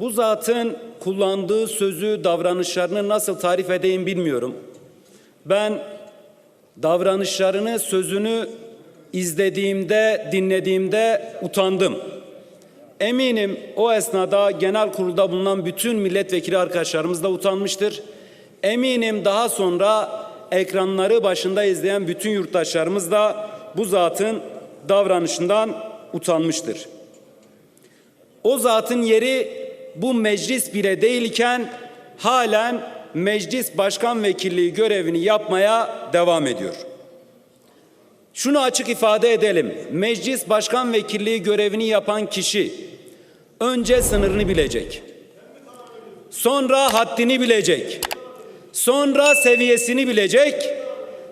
Bu zatın kullandığı sözü, davranışlarını nasıl tarif edeyim bilmiyorum. Ben davranışlarını, sözünü izlediğimde, dinlediğimde utandım. Eminim o esnada genel kurulda bulunan bütün milletvekili arkadaşlarımız da utanmıştır. Eminim daha sonra ekranları başında izleyen bütün yurttaşlarımız da bu zatın davranışından utanmıştır. O zatın yeri bu meclis bile değilken halen meclis başkan vekilliği görevini yapmaya devam ediyor. Şunu açık ifade edelim. Meclis başkan vekilliği görevini yapan kişi önce sınırını bilecek. Sonra haddini bilecek. Sonra seviyesini bilecek.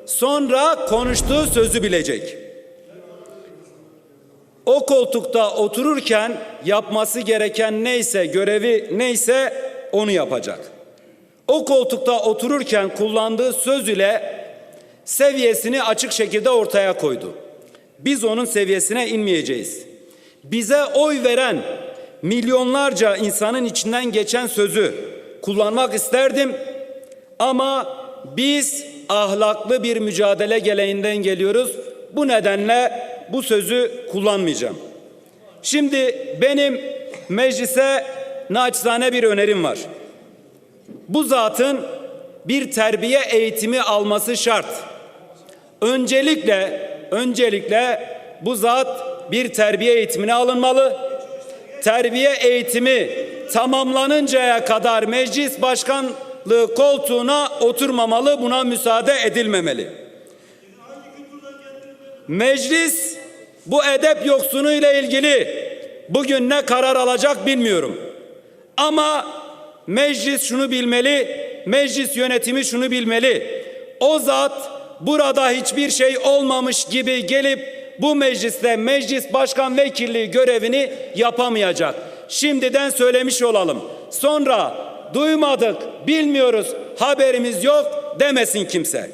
Sonra konuştuğu sözü bilecek. O koltukta otururken yapması gereken neyse, görevi neyse onu yapacak. O koltukta otururken kullandığı söz ile seviyesini açık şekilde ortaya koydu. Biz onun seviyesine inmeyeceğiz. Bize oy veren milyonlarca insanın içinden geçen sözü kullanmak isterdim ama biz ahlaklı bir mücadele geleğinden geliyoruz. Bu nedenle bu sözü kullanmayacağım. Şimdi benim meclise naçizane bir önerim var. Bu zatın bir terbiye eğitimi alması şart. Öncelikle öncelikle bu zat bir terbiye eğitimine alınmalı. Terbiye eğitimi tamamlanıncaya kadar meclis başkanlığı koltuğuna oturmamalı, buna müsaade edilmemeli. Meclis bu edep yoksunu ile ilgili bugün ne karar alacak bilmiyorum. Ama meclis şunu bilmeli, meclis yönetimi şunu bilmeli. O zat burada hiçbir şey olmamış gibi gelip bu mecliste meclis başkan vekilliği görevini yapamayacak. Şimdiden söylemiş olalım. Sonra duymadık, bilmiyoruz, haberimiz yok demesin kimse.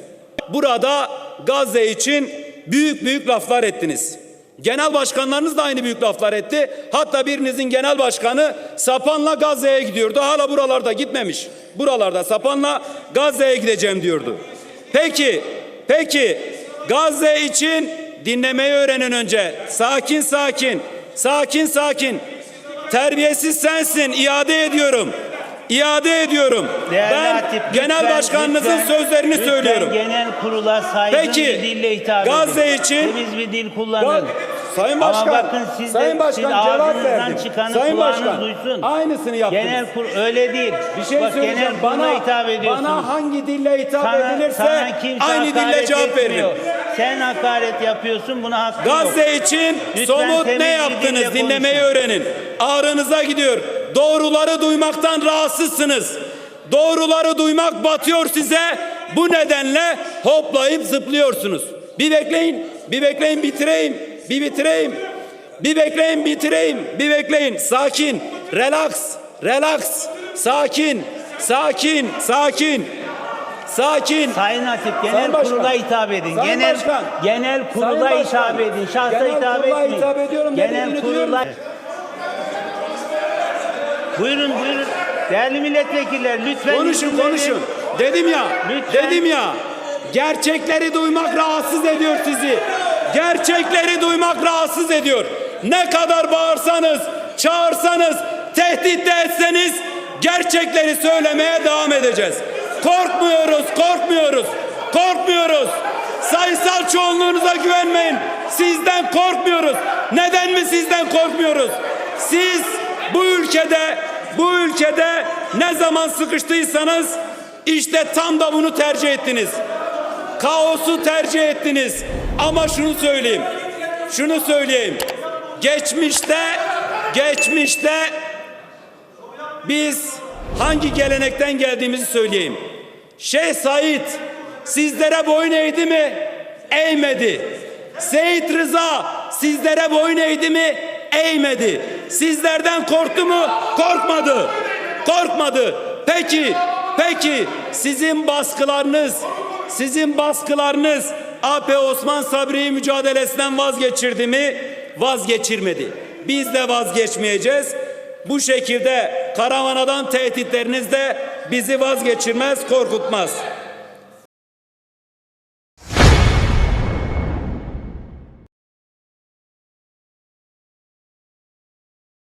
Burada Gazze için büyük büyük laflar ettiniz. Genel başkanlarınız da aynı büyük laflar etti. Hatta birinizin genel başkanı Sapan'la Gazze'ye gidiyordu. Hala buralarda gitmemiş. Buralarda Sapan'la Gazze'ye gideceğim diyordu. Peki, peki Gazze için dinlemeyi öğrenin önce. Sakin sakin, sakin sakin. Terbiyesiz sensin, iade ediyorum. İade ediyorum. Değerli ben Hatip, genel lütfen, başkanınızın lütfen, sözlerini lütfen söylüyorum. genel kurula saygın Peki, bir dille hitap Gazze edin. için- Temiz bir dil kullanın. Sayın Başkan, Ama bakın siz de, Sayın Başkan siz cevap verdim. çıkanı Sayın Başkan, duysun. aynısını yaptınız. Genel kur öyle değil. Bir şey Bak söyleyeceğim. Bana, hitap ediyorsunuz. bana hangi dille hitap sana, edilirse sana aynı dille cevap veririm. Sen hakaret yapıyorsun buna hakkın yok. Gazze için Lütfen somut ne yaptınız dinlemeyi konuşun. öğrenin. Ağrınıza gidiyor. Doğruları duymaktan rahatsızsınız. Doğruları duymak batıyor size. Bu nedenle hoplayıp zıplıyorsunuz. Bir bekleyin, bir bekleyin bitireyim, bir bitireyim. Bir bekleyin bitireyim, bir bekleyin. Sakin, relax, relax, sakin, sakin, sakin. Sakin. Sayın Hatip Sayın genel Başkan. kurula hitap edin. Sayın genel Başkan. genel kurula Sayın Başkan. hitap edin. Şahsa Genel hitap kurula etmeyin. hitap ediyorum Genel kurula. Buyurun buyurun. Değerli milletvekiller lütfen Konuşun izin verin. konuşun. Dedim ya. Lütfen. Dedim ya. Gerçekleri duymak rahatsız ediyor sizi. Gerçekleri duymak rahatsız ediyor. Ne kadar bağırsanız, çağırsanız, tehdit de etseniz gerçekleri söylemeye devam edeceğiz. Korkmuyoruz, korkmuyoruz. Korkmuyoruz. Sayısal çoğunluğunuza güvenmeyin. Sizden korkmuyoruz. Neden mi sizden korkmuyoruz? Siz bu ülkede bu ülkede ne zaman sıkıştıysanız işte tam da bunu tercih ettiniz. Kaosu tercih ettiniz. Ama şunu söyleyeyim. Şunu söyleyeyim. Geçmişte geçmişte biz hangi gelenekten geldiğimizi söyleyeyim. Şeyh Said sizlere boyun eğdi mi? Eğmedi. Seyit Rıza sizlere boyun eğdi mi? Eğmedi. Sizlerden korktu mu? Korkmadı. Korkmadı. Peki, peki sizin baskılarınız, sizin baskılarınız AP Osman Sabri'yi mücadelesinden vazgeçirdi mi? Vazgeçirmedi. Biz de vazgeçmeyeceğiz. Bu şekilde karavanadan tehditleriniz de bizi vazgeçirmez, korkutmaz.